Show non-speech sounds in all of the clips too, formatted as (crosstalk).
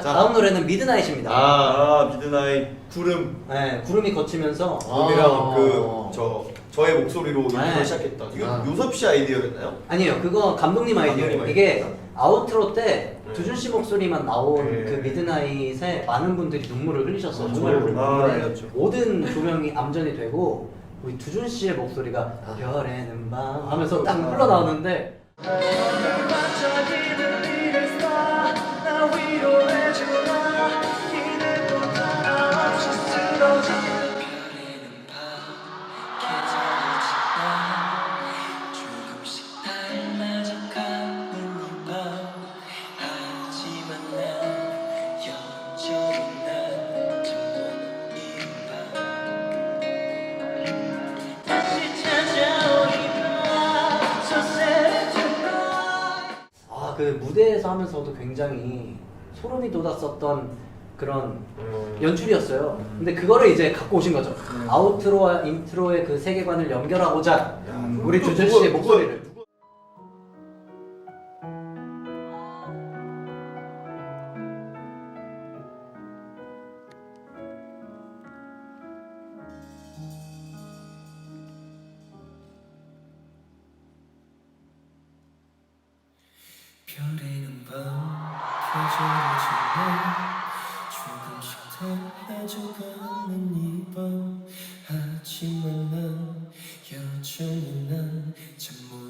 자, 자. 다음 노래는 미드나잇입니다. 아, 아 미드나잇 구름 네, 구름이 거치면서 음이랑 어. 그저 저의 목소리로 네. 인트로 시작했던 이거 아. 요섭 씨 아이디어였나요? 아니에요. 그거 감독님 아이디어예요. 감독님 이게. 아우트로 때 네. 두준 씨 목소리만 나온 네. 그 미드나잇에 많은 분들이 눈물을 흘리셨어 요. 아, 정말 아, 네. 흘렸죠. 모든 조명이 암전이 되고 우리 두준 씨의 목소리가 별에는 밤 하면서 딱 아. 흘러나오는데 조금씩 그 무대에서 하면서도 굉장히 소름이 돋았었던 그런 음. 연출이었어요. 근데 그거를 이제 갖고 오신 거죠. 네. 아우트로와 인트로의 그 세계관을 연결하고자 야, 우리 누구- 씨의 목소리를 별에는 밤 계절을 지나 조금씩 달라져가는 이밤 하지만 난 여전히 난잠못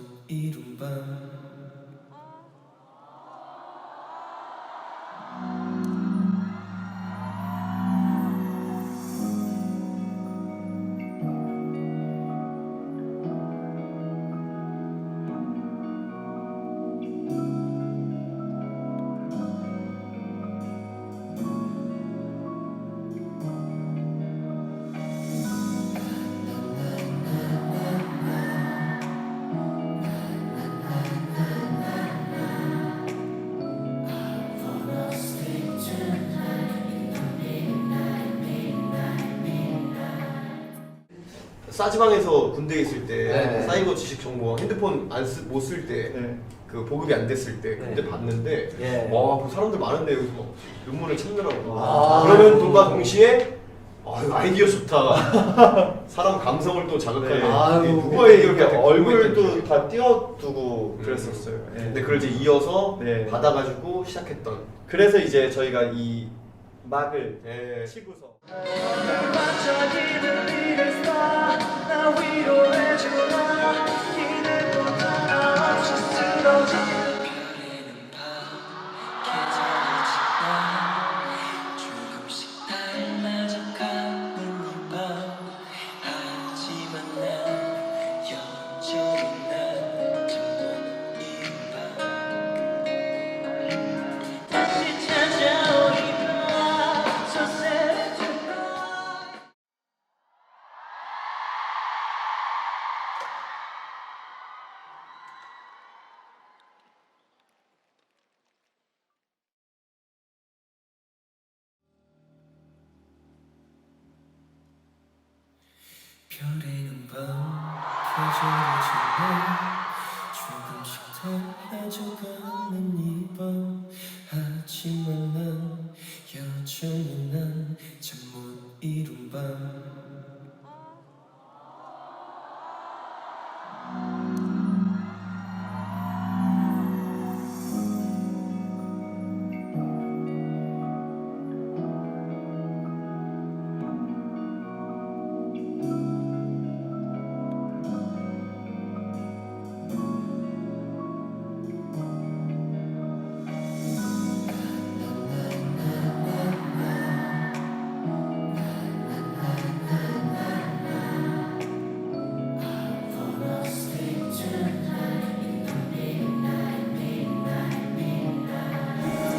싸지방에서 군대에 있을 때 네. 사이버 지식 정보 핸드폰 안못쓸때그 네. 보급이 안 됐을 때 그때 네. 봤는데 예. 와, 그 사람들 많은데 여기서 막 눈물을 참느라고. 아. 그러면 돈과 동시에 아유, 아이디어 좋다. (laughs) 사람 감성을 또 자극하는. 네. 아유, 누구의 이렇게 이렇게 얼굴도 다 띄워두고 음. 그랬었어요. 네. 근데 그걸 이제 이어서 네. 받아가지고 시작했던. 그래서 이제 저희가 이 막을 예. 치고서 별에는 조금씩 달라져가는 이밤. 하지만 난 여전히